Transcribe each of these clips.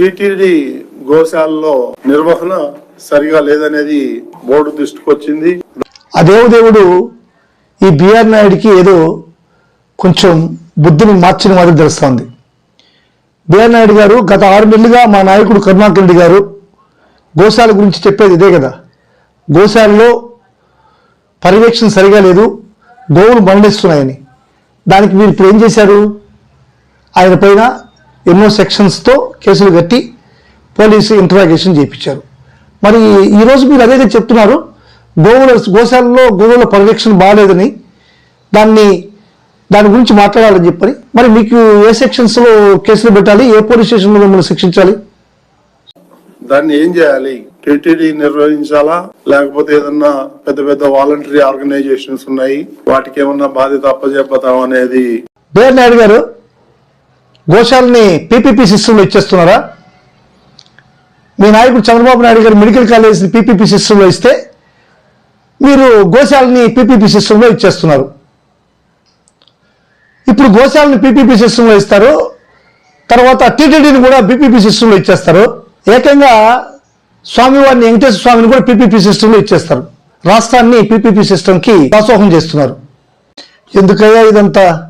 TTD గోశాలలో నిర్వహణ సరిగా లేదనేది బోర్డు దృష్టికి వచ్చింది. ఆ దేవదేవుడు ఈ బిఆర్ నాయుడికి ఏదో కొంచెం బుద్ధిని మార్చిన మాదిరి తెలుస్తోంది. బిఆర్ నాయుడు గారు గత ఆరు నెలలుగా మా నాయకుడు కరుణాకర్ రెడ్డి గారు గోశాల గురించి చెప్పేది ఇదే కదా. గోశాలలో పర్యవేక్షణ సరిగా లేదు గోవులు మరణిస్తున్నాయని. దానికి మీరు ఇప్పుడు ఏం చేశారు? ఆయన పైన ఎన్నో సెక్షన్స్తో కేసులు కట్టి పోలీసు ఇంటరాగేషన్ చేయించారు. మరి ఈరోజు మీరు అదే చెప్తున్నారు గోవుల గోశాలలో గోవుల పరిరక్షణ బాగాలేదని దాన్ని దాని గురించి మాట్లాడాలని చెప్పని. మరి మీకు ఏ సెక్షన్స్లో కేసులు పెట్టాలి ఏ పోలీస్ స్టేషన్లో మిమ్మల్ని శిక్షించాలి? దాన్ని ఏం చేయాలి? టిటిడి నిర్వహించాలా? లేకపోతే ఏదన్నా పెద్ద పెద్ద వాలంటరీ ఆర్గనైజేషన్స్ ఉన్నాయి వాటికి ఏమన్నా బాధ్యత అప్పజెప్పతాం అనేది బేర్ నాయుడు గారు గోశాలని పీపీపీ సిస్టంలో ఇచ్చేస్తున్నారా? మీ నాయకుడు చంద్రబాబు నాయుడు గారు మెడికల్ కాలేజ్ని పీపీపీ సిస్టంలో ఇస్తే మీరు గోశాలని పీపీపీ సిస్టంలో ఇచ్చేస్తున్నారు. ఇప్పుడు గోశాలని పీపీపీ సిస్టంలో ఇస్తారు తర్వాత టీటీడీని కూడా పీపీపీ సిస్టంలో ఇచ్చేస్తారు. ఏకంగా స్వామివారిని వెంకటేశ్వర స్వామిని కూడా పీపీపీ సిస్టంలో ఇచ్చేస్తారు. రాష్ట్రాన్ని పీపీపీ సిస్టంకి దాసోహం చేస్తున్నారు. ఎందుకయ్యా ఇదంతా?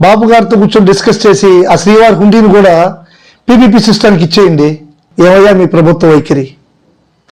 బాబు గారితో కూర్చొని డిస్కస్ చేసి ఆ శ్రీవారి హుండీని కూడా పీపీపీ సిస్టానికి ఇచ్చేయండి. ఏమయ్యా మీ ప్రభుత్వ వైఖరి?